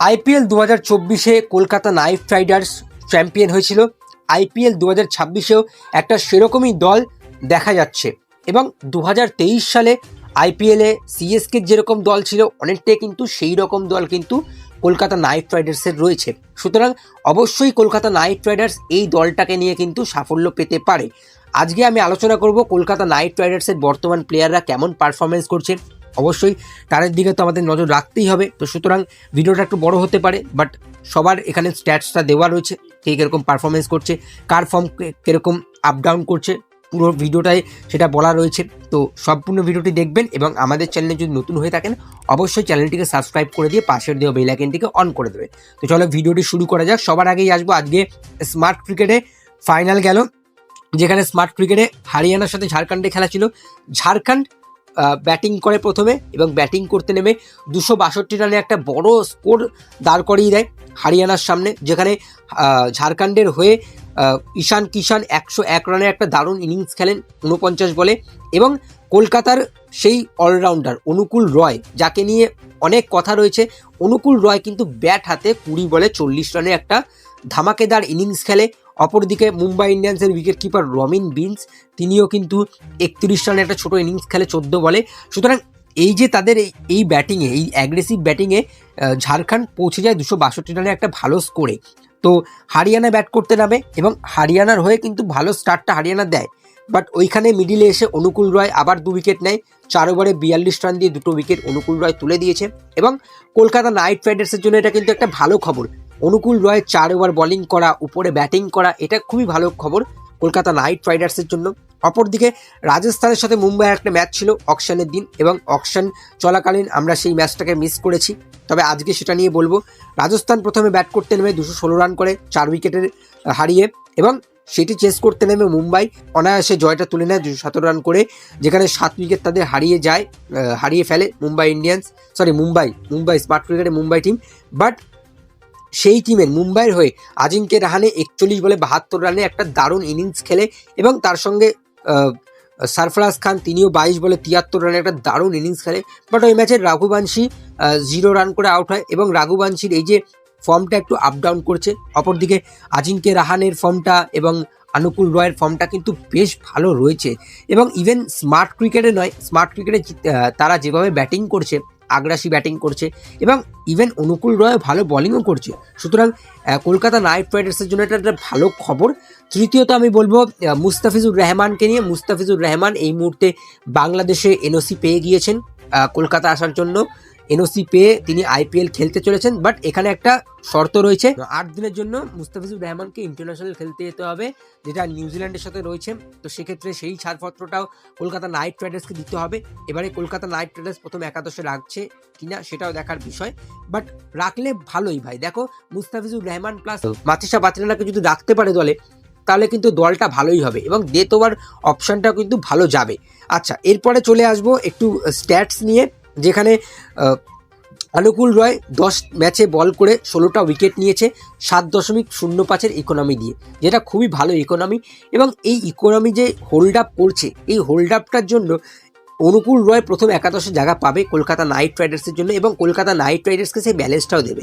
IPL দু হাজার চব্বিশে কলকাতা নাইট রাইডার্স চ্যাম্পিয়ন হয়েছিল। আইপিএল দু হাজার ছাব্বিশেও একটা সেরকমই দল দেখা যাচ্ছে। এবং দু হাজার তেইশ সালে আইপিএলে সিএসকে যেরকম দল ছিল, অনেকটাই কিন্তু সেই রকম দল কিন্তু কলকাতা নাইট রাইডার্সের রয়েছে। সুতরাং অবশ্যই কলকাতা নাইট রাইডার্স এই দলটাকে নিয়ে কিন্তু সাফল্য পেতে পারে। আজকে আমি আলোচনা করব কলকাতা নাইট রাইডার্সের বর্তমান প্লেয়াররা কেমন পারফরমেন্স করছে। অবশ্যই তাদের দিকে তো আমাদের নজর রাখতেই হবে। তো সুতরাং ভিডিওটা একটু বড় হতে পারে বাট সবার এখানে স্ট্যাটসটা দেওয়া রয়েছে কে কীরকম পারফরমেন্স করছে, কার ফর্ম কীরকম আপ ডাউন করছে, পুরো ভিডিওটায় সেটা বলা রয়েছে। তো সম্পূর্ণ ভিডিওটি দেখবেন এবং আমাদের চ্যানেলে যদি নতুন হয়ে থাকেন, অবশ্যই চ্যানেলটিকে সাবস্ক্রাইব করে দিয়ে পাশের দেওয়া বেল আইকনটিকে অন করে দেবে তো চলো ভিডিওটি শুরু করা যাক। সবার আগেই আসব। আজকে স্মার্ট ক্রিকেটে ফাইনাল গেল, যেখানে স্মার্ট ক্রিকেটে হরিয়ানার সাথে ঝাড়খণ্ডে খেলা ছিল। ঝাড়খণ্ড ব্যাটিং করে প্রথমে এবং ব্যাটিং করতে নেমে দুশো বাষট্টি রানে একটা বড় স্কোর দাঁড় করিয়ে দেয় হারিয়ানার সামনে, যেখানে ঝাড়খণ্ডের হয়ে ঈশান কিষান একশো এক রানের একটা দারুণ ইনিংস খেলেন উনপঞ্চাশ বলে এবং কলকাতার সেই অলরাউন্ডার অনুকূল রয়, যাকে নিয়ে অনেক কথা রয়েছে, অনুকূল রয় কিন্তু ব্যাট হাতে কুড়ি বলে চল্লিশ রানে একটা ধামাকেদার ইনিংস খেলে। অপরদিকে মুম্বাই ইন্ডিয়ান্সের উইকেট কিপার রমিন বিন্স, তিনিও কিন্তু একত্রিশ রানে একটা ছোট ইনিংস খেলে চোদ্দ বলে। সুতরাং এই যে তাদের এই ব্যাটিংয়ে এই অ্যাগ্রেসিভ ব্যাটিংয়ে ঝাড়খণ্ড পৌঁছে যায় দুশো বাষট্টি রানে একটা ভালো স্কোরে তো হারিয়ানা ব্যাট করতে নামে এবং হারিয়ানার হয়ে কিন্তু ভালো স্টার্টটা হারিয়ানা দেয়। বাট ওইখানে মিডিলে এসে অনুকূল রয় আবার দু উইকেট নেয়। চার ওভারে বিয়াল্লিশ রান দিয়ে দুটো উইকেট অনুকূল রয় তুলে দিয়েছে। এবং কলকাতা নাইট রাইডার্সের জন্য এটা কিন্তু একটা ভালো খবর। অনুকূল রয় চার ওভার বোলিং করা, উপরে ব্যাটিং করা, এটা খুবই ভালো খবর কলকাতা নাইট রাইডার্সের জন্য। অপরদিকে রাজস্থানের সাথে মুম্বাইয়ের একটা ম্যাচ ছিল অকশনের দিন এবং অকশন চলাকালীন আমরা সেই ম্যাচটাকে মিস করেছি। তবে আজকে সেটা নিয়ে বলব, রাজস্থান প্রথমে ব্যাট করতে নেমে দুশো ষোলো রান করে, চার উইকেটের হারিয়ে এবং সেটি চেস করতে নেমে মুম্বাই অনায়াসে জয়টা তুলে নেয় দুশো সতেরো রান করে, যেখানে সাত উইকেট তাদের হারিয়ে যায় হারিয়ে ফেলে Mumbai Indians sorry Mumbai Mumbai smart ক্রিকেটে মুম্বাই টিম বাট সেই টিমের মুম্বাইয়ের হয়ে আজিঙ্কে রাহানে একচল্লিশ বলে বাহাত্তর রানে একটা দারুণ ইনিংস খেলে এবং তার সঙ্গে সারফরাজ খান তিনিও বাইশ বলে তিয়াত্তর রানে একটা দারুণ ইনিংস খেলে। বাট ওই ম্যাচে রাঘুবাংশী জিরো রান করে আউট হয় এবং রাঘুবাংশীর এই যে ফর্মটা একটু আপ ডাউন করছে, অপরদিকে আজিঙ্কে রাহানের ফর্মটা এবং অনুকূল রয়ের ফর্মটা কিন্তু বেশ ভালো রয়েছে। এবং ইভেন স্মার্ট ক্রিকেটে নয় স্মার্ট ক্রিকেটে তারা যেভাবে ব্যাটিং করছে আগ্রাসী ব্যাটিং করছে এবং ইভেন অনুকূল রয় ভালো বলিংও করছে। সুতরাং কলকাতা নাইট রাইডার্সের জন্য এটা একটা ভালো খবর। তৃতীয়ত আমি বলব মুস্তাফিজুর রহমানকে নিয়ে। মুস্তাফিজুর রহমান এই মুহূর্তে বাংলাদেশে এনওসি পেয়ে গিয়েছেন কলকাতা আসার জন্য। এনওসি পেয়ে তিনি আইপিএল খেলতে চলেছেন বাট এখানে একটা শর্ত রয়েছে। আট দিনের জন্য মুস্তাফিজুর রহমানকে ইন্টারন্যাশনাল খেলতে যেতে হবে, যেটা নিউজিল্যান্ডের সাথে রয়েছে। তো সেক্ষেত্রে সেই ছাড়পত্রটাও কলকাতা নাইট রাইডার্সকে দিতে হবে। এবারে কলকাতা নাইট রাইডার্স প্রথম একাদশে রাখছে কিনা সেটাও দেখার বিষয়। বাট রাখলে ভালোই ভাই। দেখো, মুস্তাফিজুর রহমান প্লাস মাতিসা বাতিলাকে যদি রাখতে পারে দলে, তাহলে কিন্তু দলটা ভালোই হবে এবং ডেথ ওভার অপশনটা কিন্তু ভালো যাবে। আচ্ছা এরপরে চলে আসব একটু স্ট্যাটস নিয়ে। যেখানে অনুকূল রয় দশ ম্যাচে বল করে ষোলোটা উইকেট নিয়েছে, সাত দশমিক শূন্য পাঁচের ইকোনমি দিয়ে, যেটা খুবই ভালো ইকোনমি এবং এই ইকোনমি যে হোল্ড আপ করছে, এই হোল্ড আপটার জন্য অনুকূল রয় প্রথম একাদশে জায়গা পাবে কলকাতা নাইট রাইডার্সের জন্য এবং কলকাতা নাইট রাইডার্সকে সেই ব্যালেন্সটাও দেবে।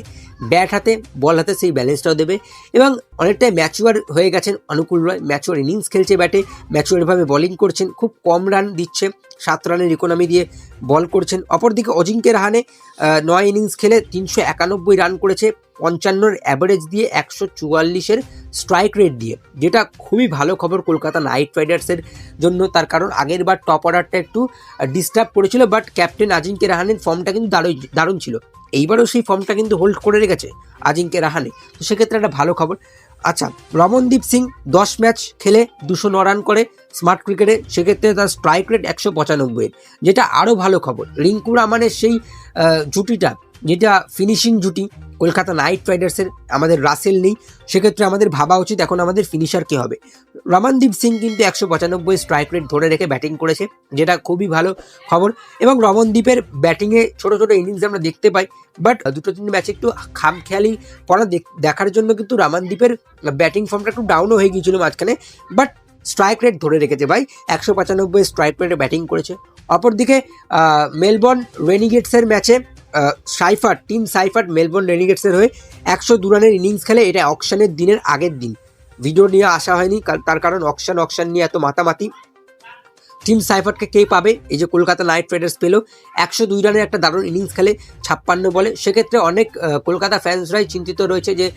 ব্যাট হাতে, বল হাতে সেই ব্যালেন্সটাও দেবে এবং অনেকটাই ম্যাচুয়ার হয়ে গেছেন অনুকূল রয়। ম্যাচুয়ার ইনিংস খেলছে ব্যাটে ম্যাচুয়ারভাবে বোলিং করছেন, খুব কম রান দিচ্ছে। সাত রানের ইকোনমি দিয়ে বল করছেন। অপরদিকে অজিঙ্কে রাহানে নয় ইনিংস খেলে তিনশো একানব্বই রান করেছে পঞ্চান্নর অ্যাভারেজ দিয়ে একশো চুয়াল্লিশের স্ট্রাইক রেট দিয়ে, যেটা খুবই ভালো খবর কলকাতা নাইট রাইডার্সের জন্য। তার কারণ আগের বার টপ অর্ডারটা একটু ডিস্টার্ব করেছিল বাট ক্যাপ্টেন আজিঙ্কে রাহানের ফর্মটা কিন্তু দারুণ দারুণ ছিল। এইবারও সেই ফর্মটা কিন্তু হোল্ড করে রেখেছে আজিঙ্কে রাহানে তো সেক্ষেত্রে একটা ভালো খবর আচ্ছা রমনদীপ সিং দশ ম্যাচ খেলে দুশো ন রান করে। স্মার্ট ক্রিকেটে সেক্ষেত্রে তার স্ট্রাইক রেট একশো পঁচানব্বই। যেটা আরও ভালো খবর। রিঙ্কু রামানের সেই জুটিটা, যেটা ফিনিশিং জুটি কলকাতা নাইট রাইডার্সের আমাদের রাসেল নেই, সেক্ষেত্রে আমাদের ভাবা উচিত এখন আমাদের ফিনিশার কে হবে। রমনদীপ সিং কিন্তু একশো পঁচানব্বই স্ট্রাইক রেট ধরে রেখে ব্যাটিং করেছে, যেটা খুবই ভালো খবর। এবং রমনদীপের ব্যাটিংয়ে ছোট ছোট ইনিংস আমরা দেখতে পাই বাট দুটো তিন ম্যাচে একটু খামখেয়ালি পড়া দেখ- দেখার জন্য কিন্তু রমনদীপের ব্যাটিং ফর্মটা একটু ডাউনও হয়ে গিয়েছিল মাঝখানে বাট স্ট্রাইক রেট ধরে রেখেছে ভাই, একশো পঁচানব্বই স্ট্রাইক রেটে ব্যাটিং করেছে। অপরদিকে মেলবোর্ন রেনিগেটসের ম্যাচে সাইফার, টিম সাইফার মেলবোর্ন রেনিগেটসের হয়ে একশো দু রানের ইনিংস খেলে এটা অকশনের দিনের আগের দিন। ভিডিও নিয়ে আসা হয়নি তার কারণ অকশন অকশন নিয়ে এত মাতামাতি। টিম সাইফারকে কে পাবে? এই যে কলকাতা নাইট রাইডার্স পেল, একশো দুই রানের একটা দারুণ ইনিংস খেলে ছাপ্পান্ন বলে। সেক্ষেত্রে অনেক কলকাতা ফ্যান্সরাই চিন্তিত রয়েছে যে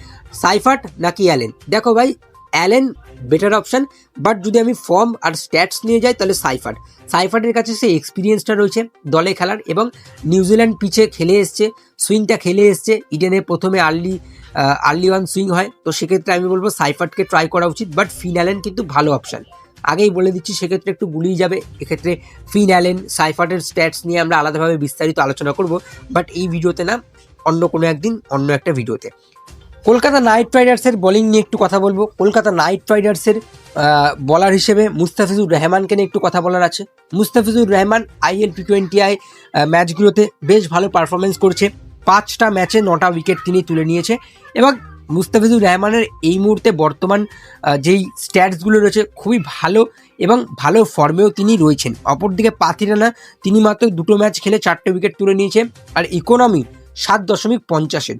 সাইফাট নাকি অ্যালেন? দেখো ভাই, অ্যালেন বেটার অপশান বাট যদি আমি ফর্ম আর স্ট্যাটস নিয়ে যাই, তাহলে সাইফাট সাইফাটের কাছে সেই এক্সপিরিয়েন্সটা রয়েছে দলে খেলার, এবং নিউজিল্যান্ড পিচে খেলে এসছে সুইংটা খেলে এসছে ইডেনে প্রথমে আর্লি আর্লি ওয়ান সুইং হয়, তো সেক্ষেত্রে আমি বলব সাইফাটকে ট্রাই করা উচিত বাট ফিন অ্যালেন কিন্তু ভালো অপশান আগেই বলে দিচ্ছি, সেক্ষেত্রে একটু গুলিয়ে যাবে, এক্ষেত্রে ফিন অ্যালেন সাইফাটের স্ট্যাটস নিয়ে আমরা আলাদাভাবে বিস্তারিত আলোচনা করব বাট এই ভিডিওতে না, অন্য কোনো একদিন, অন্য একটা ভিডিওতে। কলকাতা নাইট রাইডার্সের বোলিং নিয়ে একটু কথা বলব। কলকাতা নাইট রাইডার্সের বলার হিসেবে মুস্তাফিজুর রহমানকে নিয়ে একটু কথা বলার আছে। Mustafizur Rahman IL T twenty I ম্যাচগুলোতে বেশ ভালো পারফরমেন্স করছে। পাঁচটা ম্যাচে নটা উইকেট তিনি তুলে নিয়েছে। এবং মুস্তাফিজুর রহমানের এই মুহূর্তে বর্তমান যেই স্ট্যাটসগুলো রয়েছে, খুবই ভালো এবং ভালো ফর্মেও তিনি রয়েছেন। অপরদিকে পাথিরানা তিনি মাত্র দুটো ম্যাচ খেলে চারটে উইকেট তুলে নিয়েছে। আর ইকোনমি সাত দশমিক পঞ্চাশের।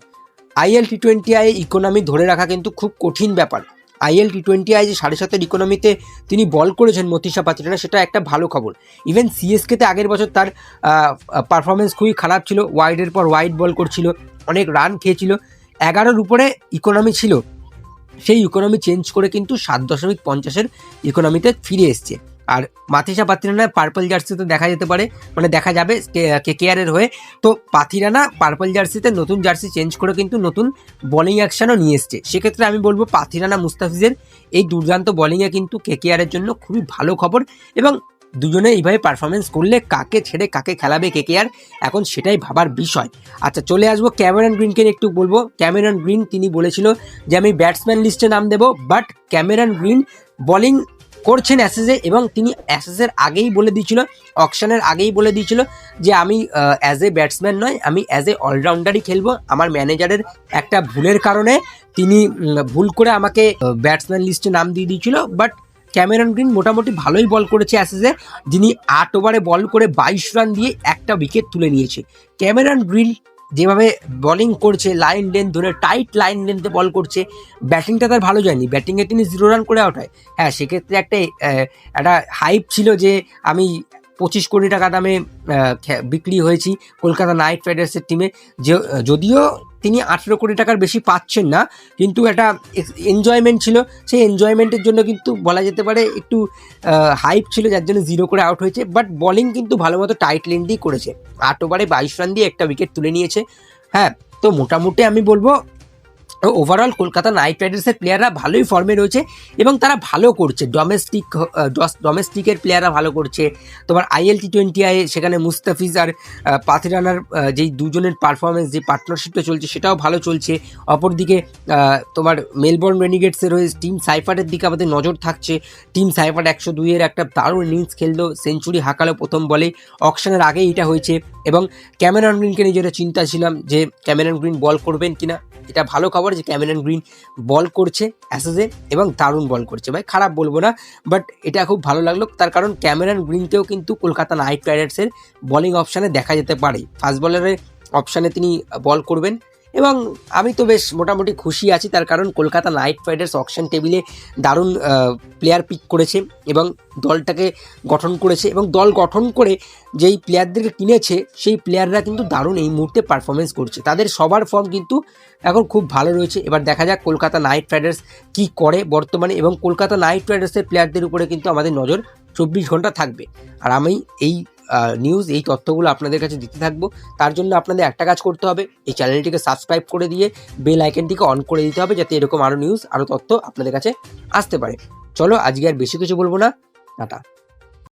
IL T twenty I economy ধরে রাখা কিন্তু খুব কঠিন ব্যাপার। আইএল টি টোয়েন্টি আই যে সাড়ে সাতের ইকোনমিতে তিনি বল করেছেন মতিশা পাত্রিনা সেটা একটা ভালো খবর। ইভেন সিএসকেতে আগের বছর তার পারফরমেন্স খুবই খারাপ ছিল ওয়াইডের পর ওয়াইড বল করছিল, অনেক রান খেয়েছিল। এগারোর উপরে ইকোনমি ছিল, সেই ইকোনমি চেঞ্জ করে কিন্তু সাত দশমিক পঞ্চাশের ইকোনমিতে ফিরে এসছে। আর মাথিসা পাথিরানা পার্পল জার্সিতে দেখা যেতে পারে মানে দেখা যাবে কে কেয়ারের হয়ে। তো পাথিরানা পার্পল জার্সিতে নতুন জার্সি চেঞ্জ করে কিন্তু নতুন বোলিং অ্যাকশনও নিয়ে এসছে। সেক্ষেত্রে আমি বলব পাথিরানা মুস্তাফিজের এই দুর্দান্ত বোলিংয়ে কিন্তু কেকেআরের জন্য খুবই ভালো খবর এবং দুজনে এইভাবে পারফরমেন্স করলে কাকে ছেড়ে কাকে খেলাবে কেকেআর এখন সেটাই ভাবার বিষয়। আচ্ছা চলে আসব ক্যামেরন গ্রিনকে একটু বলব। ক্যামেরন গ্রিন, তিনি বলেছিল যে আমি ব্যাটসম্যান লিস্টে নাম দেবো বাট ক্যামেরন গ্রিন বোলিং করছেন অ্যাসেসে এবং তিনি অ্যাসেসের আগেই বলে দিয়েছিল অকশনের আগেই বলে দিয়েছিল যে আমি অ্যাজ এ ব্যাটসম্যান নয়, আমি অ্যাজ এ অলরাউন্ডারই খেলব। আমার ম্যানেজারের একটা ভুলের কারণে তিনি ভুল করে আমাকে ব্যাটসম্যান লিস্টে নাম দিয়ে দিয়েছিল। বাট ক্যামেরন গ্রিন মোটামুটি ভালোই বল করেছে অ্যাসেসে যিনি আট ওভারে বল করে বাইশ রান দিয়ে একটা উইকেট তুলে নিয়েছে। ক্যামেরন গ্রিন যেভাবে বলিং করছে লাইন লেন ধরে টাইট লাইন লেনতে বল করছে ব্যাটিংটা তার ভালো যায়নি। ব্যাটিংয়ে তিনি জিরো রান করে আউট হয়। হ্যাঁ সেক্ষেত্রে একটা একটা হাইপ ছিল যে আমি পঁচিশ কোটি টাকা দামে বিক্রি হয়েছি কলকাতা নাইট রাইডার্সের টিমে যদিও তিনি আঠেরো কোটি টাকার বেশি পাচ্ছেন না, কিন্তু একটা এনজয়মেন্ট ছিল। সেই এনজয়মেন্টের জন্য কিন্তু বলা যেতে পারে একটু হাইপ ছিল, যার জন্য জিরো করে আউট হয়েছে। বাট বলিং কিন্তু ভালো মতো টাইট লেন্থেই করেছে। আট ওভারে বাইশ রান দিয়ে একটা উইকেট তুলে নিয়েছে। হ্যাঁ তো মোটামুটি আমি বলব ওভারঅল কলকাতা নাইট রাইডার্সের প্লেয়াররা ভালোই ফর্মে রয়েছে এবং তারা ভালো করছে। ডোমেস্টিক ডোমেস্টিকের প্লেয়াররা ভালো করছে। তোমার আইএল টি টোয়েন্টি আই, সেখানে মুস্তাফিজ আর পাথিরানার যেই দুজনের পারফরমেন্স যে পার্টনারশিপটা চলছে, সেটাও ভালো চলছে। অপরদিকে তোমার মেলবোর্ন রেনিগেটসের হয়ে টিম সাইফারের দিকে আমাদের নজর থাকছে। টিম সাইফার একশো দুইয়ের একটা দারুণ ইনিংস খেললো সেঞ্চুরি হাঁকালো প্রথম বলে অকশনের আগেই এটা হয়েছে এবং ক্যামেরন গ্রিনকে নিয়ে যেটা চিন্তা ছিলাম যে ক্যামেরন গ্রিন বল করবেন কিনা, এটা ভালো খবর যে ক্যামেরন গ্রিন বল করছে অ্যাসেসে এবং দারুণ বল করছে। ভাই, খারাপ বলব না বাট এটা খুব ভালো লাগল। তার কারণ ক্যামেরন গ্রিনকেও কিন্তু কলকাতা নাইট রাইডার্সের বলিং অপশানে দেখা যেতে পারে। ফাস্ট বলারের অপশানে তিনি বল করবেন। এবং আমি তো বেশ মোটামুটি খুশি আছি, তার কারণ কলকাতা নাইট রাইডার্স অকশন টেবিলে দারুণ প্লেয়ার পিক করেছে এবং দলটাকে গঠন করেছে এবং দল গঠন করে যেই প্লেয়ারদেরকে কিনেছে, সেই প্লেয়াররা কিন্তু দারুণ এই মুহূর্তে পারফরমেন্স করছে। তাদের সবার ফর্ম কিন্তু এখন খুব ভালো রয়েছে। এবার দেখা যাক কলকাতা নাইট রাইডার্স কি করে বর্তমানে এবং কলকাতা নাইট রাইডার্সের প্লেয়ারদের উপরে কিন্তু আমাদের নজর চব্বিশ ঘণ্টা থাকবে। আর আমি এই নিউজ এই তথ্যগুলো আপনাদের কাছে দিতে থাকব। তার জন্য আপনাদের একটা কাজ করতে হবে, এই চ্যানেলটিকে সাবস্ক্রাইব করে দিয়ে বেল আইকনটিকে অন করে দিতে হবে যাতে এরকম আরও নিউজ আরও তথ্য আপনাদের কাছে আসতে পারে। চলো আজকে আর বেশি কিছু বলব না। টাটা।